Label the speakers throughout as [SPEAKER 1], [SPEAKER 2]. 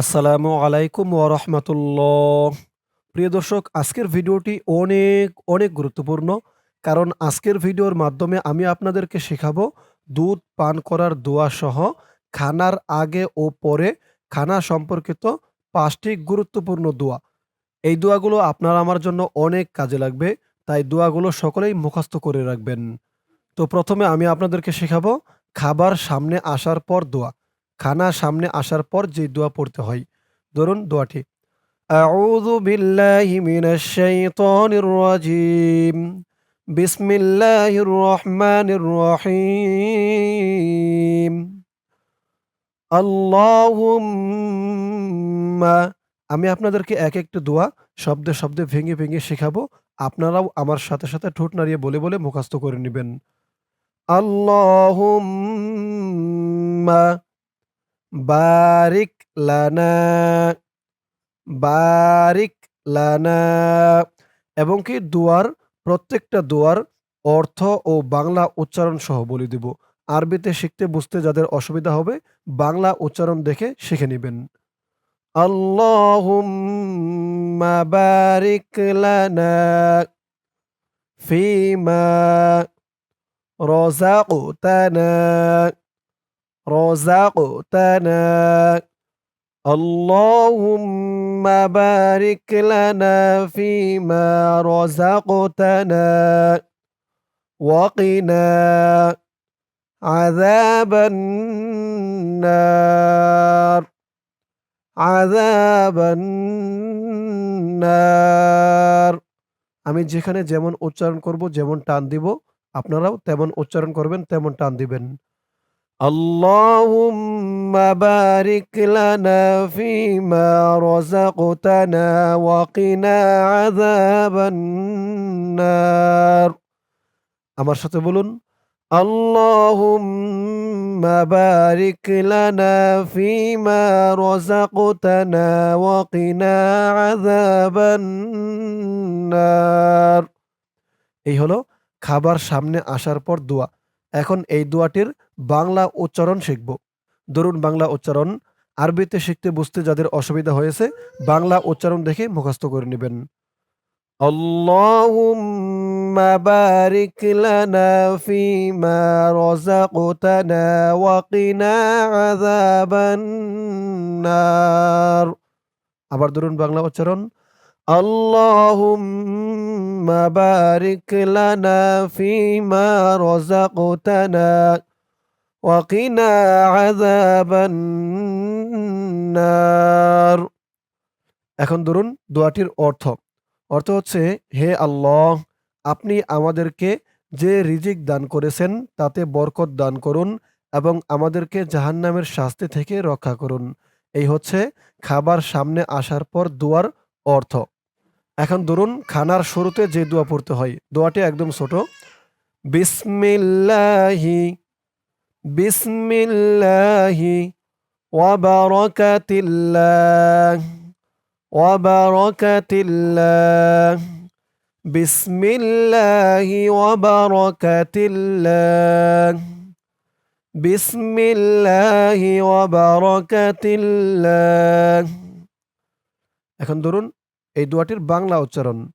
[SPEAKER 1] আসসালামু আলাইকুম ওরহমতুল্লাহ প্রিয় দর্শক, আজকের ভিডিওটি অনেক অনেক গুরুত্বপূর্ণ কারণ আজকের ভিডিওর মাধ্যমে আমি আপনাদেরকে শেখাবো দুধ পান করার দোয়া সহ খানার আগে ও পরে খানা সম্পর্কিত পাঁচটি গুরুত্বপূর্ণ দোয়া। এই দোয়াগুলো আপনার আমার জন্য অনেক কাজে লাগবে, তাই দোয়াগুলো সকলেই মুখস্থ করে রাখবেন। তো প্রথমে আমি আপনাদেরকে শেখাবো খাবার সামনে আসার পর দোয়া। খানা সামনে আসার পর যে দোয়া পড়তে হয়। ধরুন দোয়াটি, আউযু বিল্লাহি মিনাশ শাইতানির রাজিম, বিসমিল্লাহির রহমানির রহিম, আল্লাহুম্মা আমি আপনাদেরকে এক একটি দোয়া শব্দে শব্দে ভেঙে ভেঙে শেখাবো। আপনারাও আমার সাথে সাথে ঠোঁট নাড়িয়ে বলে বলে মুখস্থ করে নেবেন। আল্লাহুম্মা বারিক লানা বারিক লানা এবং কি দুয়ার, প্রত্যেকটা দুয়ার অর্থ ও বাংলা উচ্চারণ সহ বলে দিব। আরবিতে শিখতে বুঝতে যাদের অসুবিধা হবে, বাংলা উচ্চারণ দেখে শিখে নেবেন। আল্লাহুম্মা বারিক লানা ফিমা রযাকতানা। رزقتنا اللهم بارك لنا فيما رزقتنا وقنا عذاب النار عذاب النار আমি যেখানে যেমন উচ্চারণ করব যেমন টান দিব আপনারাও তেমন উচ্চারণ করবেন তেমন টান দিবেন اللهم بارك لنا فيما رزقتنا وقنا عذاب النار আমার সাথে বলুন اللهم بارك لنا فيما رزقتنا وقنا عذاب النار এই হলো খাবার সামনে আসার পর দোয়া এখন এই দোয়াটির বাংলা উচ্চারণ শিখব ধরুন বাংলা উচ্চারণ আরবিতে শিখতে বুঝতে যাদের অসুবিধা হয়েছে বাংলা উচ্চারণ দেখে মুখস্থ করে নেবেন اللهم بارك لنا فيما رزقتنا وقنا عذاب النار আবার ধরুন বাংলা উচ্চারণ اللهم بارك لنا فيما رزقتنا وقنا عذاب النار এখন ধরুন দোয়াটির অর্থ অর্থ হচ্ছে হে আল্লাহ আপনি আমাদেরকে যে রিজিক দান করেছেন তাতে বরকত দান করুন এবং আমাদেরকে জাহান্নামের শাস্তি থেকে রক্ষা করুন এই হচ্ছে খাবার সামনে আসার পর দোয়ার অর্থ এখন ধরুন খানার শুরুতে যে দোয়া পড়তে হয়, দোয়াটি একদম ছোট। বিসমিল্লাহি বিসমিল্লাহি ওয়াবারাকাতিল্লাহ ওয়াবারাকাতিল্লাহ বিসমিল্লাহি ওয়াবারাকাতিল্লাহ বিসমিল্লাহি ওয়াবারাকাতিল্লাহ এখন ধরুন এই দোয়াটির বাংলা উচ্চারণ।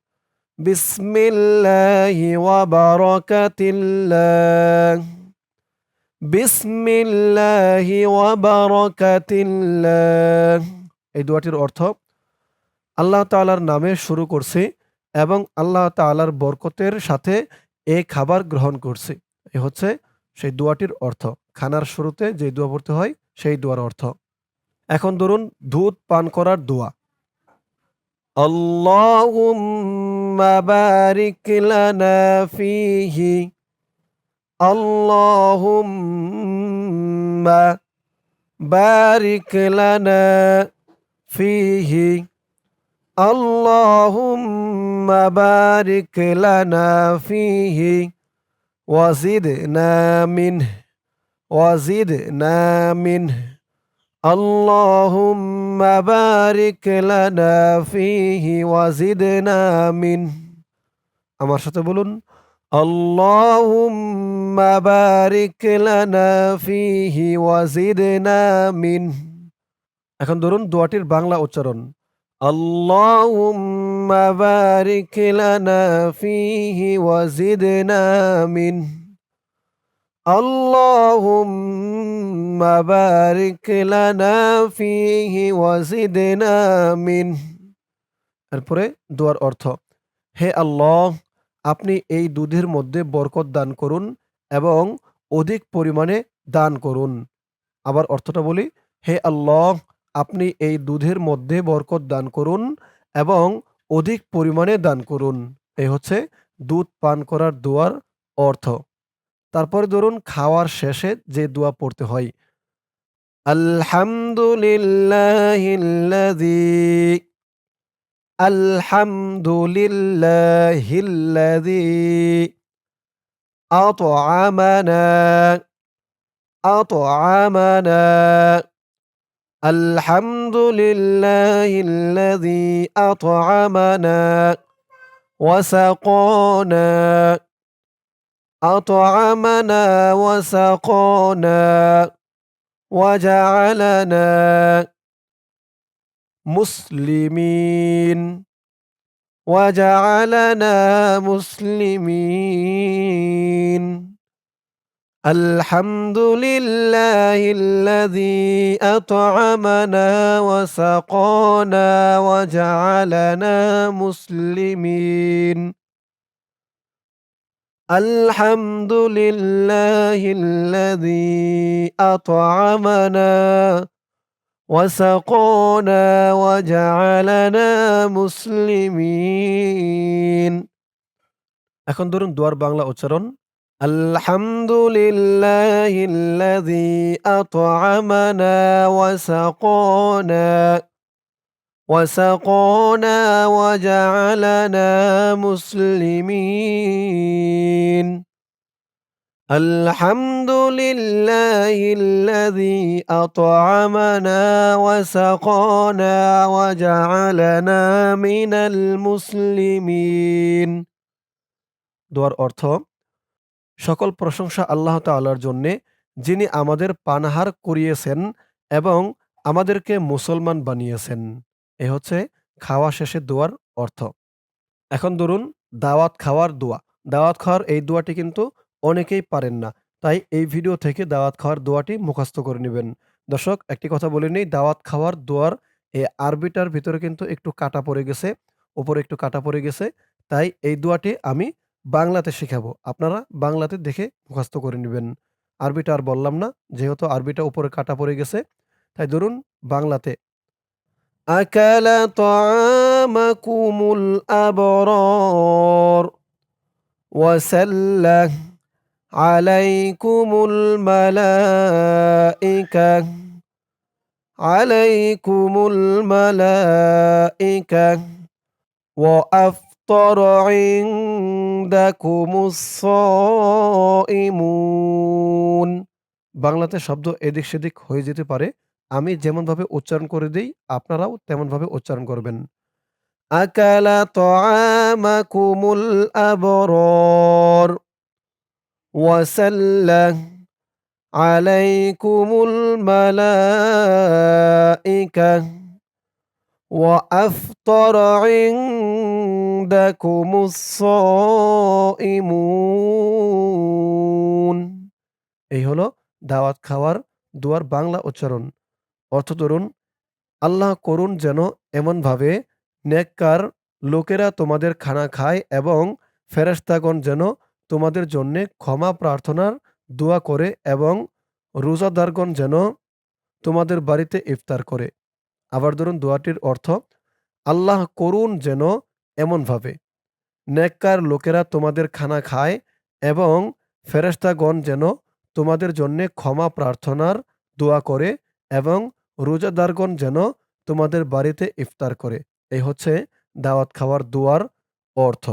[SPEAKER 1] বিসমিল্লাহি ওয়াবারাকাতিল্লাহ এই দোয়াটির অর্থ, আল্লাহ তাআলার নামে শুরু করছি এবং আল্লাহ তাআলার বরকতের সাথে এ খাবার গ্রহণ করছি। এ হচ্ছে সেই দোয়াটির অর্থ। খানার শুরুতে যে দোয়া পড়তে হয়, সেই দোয়ার অর্থ। এখন ধরুন, দুধ পান করার দোয়া। اللهم بارك لنا فيه. اللهم بارك لنا فيه. اللهم بارك لنا فيه. وزدنا منه وزدنا منه. اللهم بارك لنا فيه وزدنا منه আমার সাথে বলুন اللهم بارك لنا فيه وزدنا منه এখন ধরুন দোয়াটির বাংলা উচ্চারণ আল্লাহুম্মা বারিক লানা ফীহি ওয়া জিদনা আল্লাহুম্মা বারিক লানা ফীহি ওয়া এরপরে দোয়ার অর্থ, হে আল্লাহ, আপনি এই দুধের মধ্যে বরকত দান করুন এবং অধিক পরিমাণে দান করুন। আবার অর্থটা বলি, হে আল্লাহ, আপনি এই দুধের মধ্যে বরকত দান করুন এবং অধিক পরিমাণে দান করুন। এই হচ্ছে দুধ পান করার দোয়ার অর্থ। তারপরে ধরুন খাওয়ার শেষে যে দোয়া পড়তে হয় আলহামদুলিল্লাহিল্লাযী আলহামদুলিল্লাহিল্লাযী আত'আমানা আত'আমানা الحمد لله الذي أطعمنا وسقانا أطعمنا وسقانا وجعلنا مسلمين. وجعلنا مسلمين. الحمد لله الذي أطعمنا وسقانا وجعلنا مسلمين. الحمد لله الذي أطعمنا وسقانا وجعلنا مسلمين এখন ধরুন দোয়ার বাংলা উচ্চারণ الحمد لله الذي أطعمنا وسقانا وسقانا وجعلنا مسلمين الحمد لله الذي أطعمنا وسقانا وجعلنا من المسلمين দোয়ার অর্থ সকল প্রশংসা আল্লাহ তাআলার জন্যে যিনি আমাদের পানাহার করিয়েছেন এবং আমাদেরকে মুসলমান বানিয়েছেন এ হচ্ছে খাওয়া শেষে দোয়ার অর্থ। এখন ধরুন দাওয়াত খাওয়ার দোয়া। দাওয়াত খাওয়ার এই দোয়াটি কিন্তু অনেকেই পারেন না। তাই এই ভিডিও থেকে দাওয়াত খাওয়ার দোয়াটি মুখস্থ করে নেবেন। দর্শক, একটি কথা বলে নেই, দাওয়াত খাওয়ার দোয়ার এই আরবিটার ভিতরে কিন্তু একটু কাটা পড়ে গেছে উপরে একটু কাটা পড়ে গেছে। তাই এই দোয়াটি আমি বাংলাতে শেখাবো। আপনারা বাংলাতে দেখে মুখস্থ করে নেবেন। আরবিটা আর বললাম না, যেহেতু আরবিটা উপরে কাটা পড়ে গেছে, তাই ধরুন বাংলাতে أكل طعامكم الأبرار وسله عليكم الملائكة عليكم الملائكة وأفطر عندكم الصائمون বাংলাতে শব্দ এদিক সেদিক হয়ে যেতে পারে আমি যেমনভাবে উচ্চারণ করে দেই আপনারাও তেমনভাবে উচ্চারণ করবেন আকালা তাআমাকুমুল আবরার ওয়াসাল্লা আলাইকুমুল মালাইকা وأفطر عندكم الصائمون এই হলো দাওয়াত খাওয়ার দোয়ার বাংলা উচ্চারণ অর্থ ধরুন, আল্লাহ করুন যেন এমনভাবে নেককার লোকেরা তোমাদের খানা খায় এবং ফেরেশতাগণ যেন তোমাদের জন্যে ক্ষমা প্রার্থনার দোয়া করে এবং রোজাদারগণ যেন তোমাদের বাড়িতে ইফতার করে। আবার ধরুন, দোয়াটির অর্থ, আল্লাহ করুন যেন এমনভাবে নেককার লোকেরা তোমাদের খানা খায় এবং ফেরেশতাগণ যেন তোমাদের জন্যে ক্ষমা প্রার্থনার দোয়া করে এবং রোজাদারগণ যেন তোমাদের বাড়িতে ইফতার করে। এই হচ্ছে দাওয়াত খাওয়ার দোয়ার অর্থ।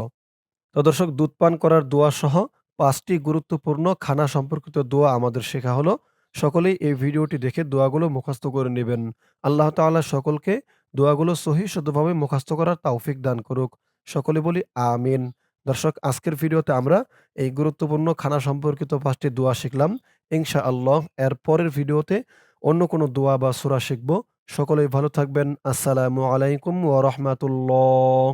[SPEAKER 1] তো দর্শক, দুধ পান করার দোয়া সহ পাঁচটি গুরুত্বপূর্ণ খানা সম্পর্কিত দোয়া আমাদের শেখা হলো। সকলেই এই ভিডিওটি দেখে দোয়াগুলো মুখস্থ করে নেবেন। আল্লাহ তাআলা সকলকে দোয়াগুলো সহি শুদ্ধভাবে মুখস্থ করার তৌফিক দান করুক। সকলে বলি আমিন। দর্শক, আজকের ভিডিওতে আমরা এই গুরুত্বপূর্ণ খানা সম্পর্কিত পাঁচটি দোয়া শিখলাম। ইনশা আল্লাহ এর পরের ভিডিওতে অন্য কোনো দোয়া বা সুরা শিখব সকলেই ভালো থাকবেন। আসসালামু আলাইকুম ওয়া রাহমাতুল্লাহ।